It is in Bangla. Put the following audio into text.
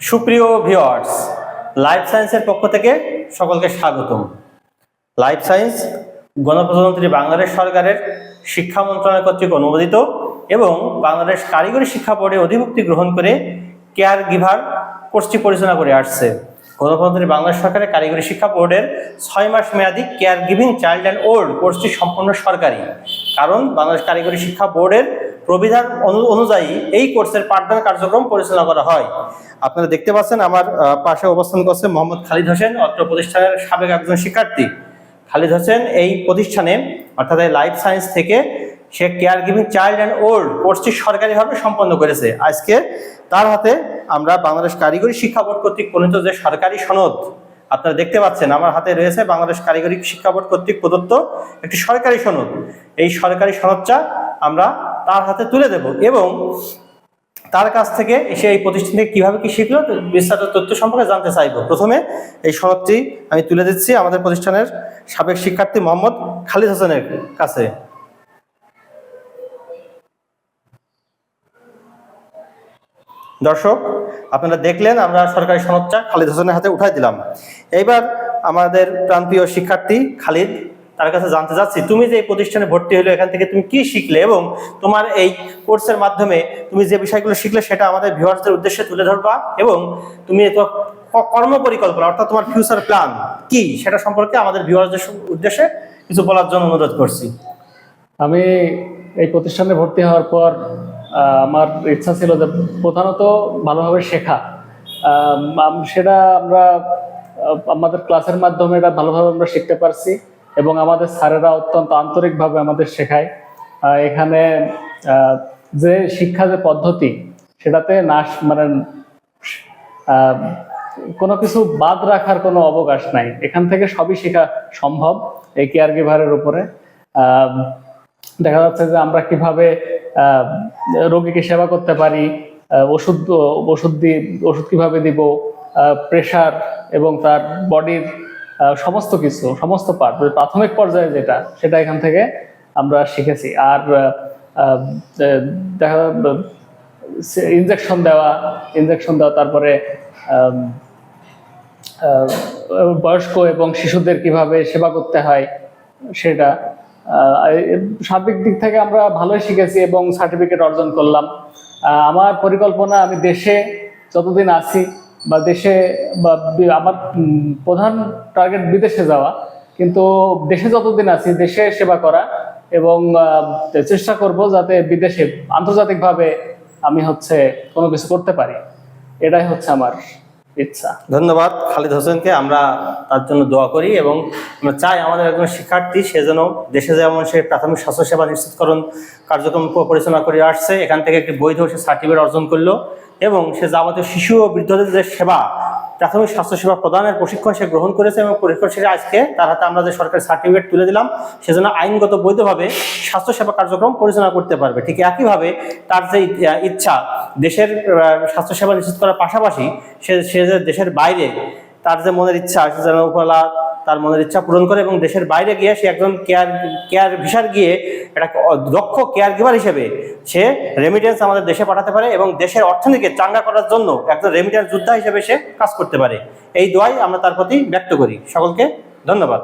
সুপ্রিয় ভিওয়ার্স লাইফ সায়েন্সের পক্ষ থেকে সকলকে স্বাগতম। লাইফ সায়েন্স গণপ্রজাতন্ত্রী বাংলাদেশ সরকারের শিক্ষা মন্ত্রণালয় কর্তৃক অনুমোদিত এবং বাংলাদেশ কারিগরি শিক্ষা বোর্ডে অধিভুক্তি গ্রহণ করে কেয়ার গিভার কোর্সটি পরিচালনা করে আসছে। গণপ্রজাতন্ত্রী বাংলাদেশ সরকারের কারিগরি শিক্ষা বোর্ডের ছয় মাস মেয়াদি care giving child and old কোর্সটি সম্পূর্ণ সরকারি। কারণ বাংলাদেশ কারিগরি শিক্ষা বোর্ডের প্রবিধান অনু- অনুযায়ী এই কোর্সের পাঠদান কার্যক্রম পরিচালনা করা হয়। আপনারা দেখতে পাচ্ছেন আমার পাশে অবস্থান করছে মোহাম্মদ খালিদ হোসেন, অত্র প্রতিষ্ঠানের সাবেক একজন শিক্ষার্থী। খালিদ হোসেন এই প্রতিষ্ঠানে, অর্থাৎ এই লাইফ সায়েন্স থেকে সে care giving child and old কোর্সটি সরকারিভাবে সম্পন্ন করেছে। আজকে তার হাতে আমরা বাংলাদেশ কারিগরি শিক্ষা বোর্ড কর্তৃক প্রণীত যে সরকারি সনদ, আপনারা দেখতে পাচ্ছেন আমার হাতে রয়েছে বাংলাদেশ কারিগরি শিক্ষা বোর্ড কর্তৃক প্রদত্ত একটি সরকারি সনদ। এই সরকারি সনদটা আমরা তার হাতে তুলে দেব এবং তার কাছ থেকে এসে এই প্রতিষ্ঠান থেকে কীভাবে কি শিখলো বিস্তারিত তথ্য সম্পর্কে জানতে চাইব। প্রথমে এই সনদটি আমি তুলে দিচ্ছি আমাদের প্রতিষ্ঠানের সাবেক শিক্ষার্থী মোহাম্মদ খালিদ হোসেনের কাছে। দর্শক, আপনারা দেখলেন আমরা সরকারি সনদটা খালিদ হোসেনের হাতে উঠাই দিলাম। এইবার আমাদের প্রান্তীয় শিক্ষার্থী খালিদ তার কাছে জানতে চাচ্ছি, তুমি যে এই প্রতিষ্ঠানে ভর্তি হলো এখান থেকে তুমি কি শিখলে এবং তোমার এই কোর্সের মাধ্যমে তুমি যে বিষয়গুলো শিখলে সেটা আমাদের ভিউয়ার্সদের উদ্দেশ্যে তুলে ধরবা এবং তুমি কর্ম পরিকল্পনা অর্থাৎ তোমার ফিউচার প্ল্যান কি সেটা সম্পর্কে আমাদের ভিউয়ার্সদের উদ্দেশ্যে কিছু বলার জন্য অনুরোধ করছি। আমি এই প্রতিষ্ঠানে ভর্তি হওয়ার পর আমার ইচ্ছা ছিল যে প্রধানত ভালোভাবে শেখা। সেটা আমরা আমাদের ক্লাসের মাধ্যমে এটা ভালোভাবে আমরা শিখতে পারছি। এবং আমাদের স্যারেরা অত্যন্ত আন্তরিকভাবে আমাদের শেখায়। এখানে যে শিক্ষা যে পদ্ধতি, সেটাতে নাশ মানে কোনো কিছু বাদ রাখার কোনো অবকাশ নাই। এখান থেকে সবই শেখা সম্ভব এই কেয়ার গিভারের উপরে। দেখা যাচ্ছে যে আমরা কীভাবে রোগীকে সেবা করতে পারি ওষুধ ওষুধ দিয়ে ওষুধ কীভাবে দিব প্রেশার এবং তার বডির সমস্ত কিছু, সমস্ত পার্ট প্রাথমিক পর্যায়ে যেটা, সেটা এখান থেকে আমরা শিখেছি। আর দেখা ইনজেকশন দেওয়া ইনজেকশন দেওয়া, তারপরে বয়স্ক এবং শিশুদের কীভাবে সেবা করতে হয়, সেটা সার্বিক দিক থেকে আমরা ভালোই শিখেছি এবং সার্টিফিকেট অর্জন করলাম। আমার পরিকল্পনা, আমি দেশে যতদিন আছি বা দেশে, বা আমার প্রধান টার্গেট বিদেশে যাওয়া। কিন্তু দেশে যতদিন আছি, দেশে সেবা করা এবং চেষ্টা করব যাতে বিদেশে আন্তর্জাতিকভাবে আমি হচ্ছে কোনো কিছু করতে পারি। এটাই হচ্ছে আমার ইচ্ছা। ধন্যবাদ খালিদ হোসেনকে, আমরা তার জন্য দোয়া করি এবং আমরা চাই আমাদের একজন শিক্ষার্থী, সে যেন দেশে যেমন সে প্রাথমিক স্বাস্থ্যসেবা নিশ্চিতকরণ কার্যক্রম পরিচালনা করে আসছে, এখান থেকে একটি বৈধ সে সার্টিফিকেট অর্জন করল এবং সে যাবতীয় শিশু ও বৃদ্ধদের যে সেবা, প্রাথমিক স্বাস্থ্যসেবা প্রদানের প্রশিক্ষণ সে গ্রহণ করেছে এবং প্রশিক্ষণ শেষে আজকে তার হাতে আমরা যে সরকারি সার্টিফিকেট তুলে দিলাম সেজন্য আইনগত বৈধভাবে স্বাস্থ্যসেবা কার্যক্রম পরিচালনা করতে পারবে। ঠিক একইভাবে তার যে ইচ্ছা দেশের স্বাস্থ্যসেবা নিশ্চিত করার পাশাপাশি সে সে যে দেশের বাইরে তার যে মনের ইচ্ছা, সে যেন উপলা তার মনের ইচ্ছা পূরণ করে এবং দেশের বাইরে গিয়ে সে একজন কেয়ার কেয়ার ভিসার গিয়ে একটা দক্ষ কেয়ার গিভার হিসেবে সে রেমিটেন্স আমাদের দেশে পাঠাতে পারে এবং দেশের অর্থনীতিকে চাঙ্গা করার জন্য একজন রেমিটেন্স যোদ্ধা হিসেবে সে কাজ করতে পারে। এই দোয়াই আমরা তার প্রতি ব্যক্ত করি। সকলকে ধন্যবাদ।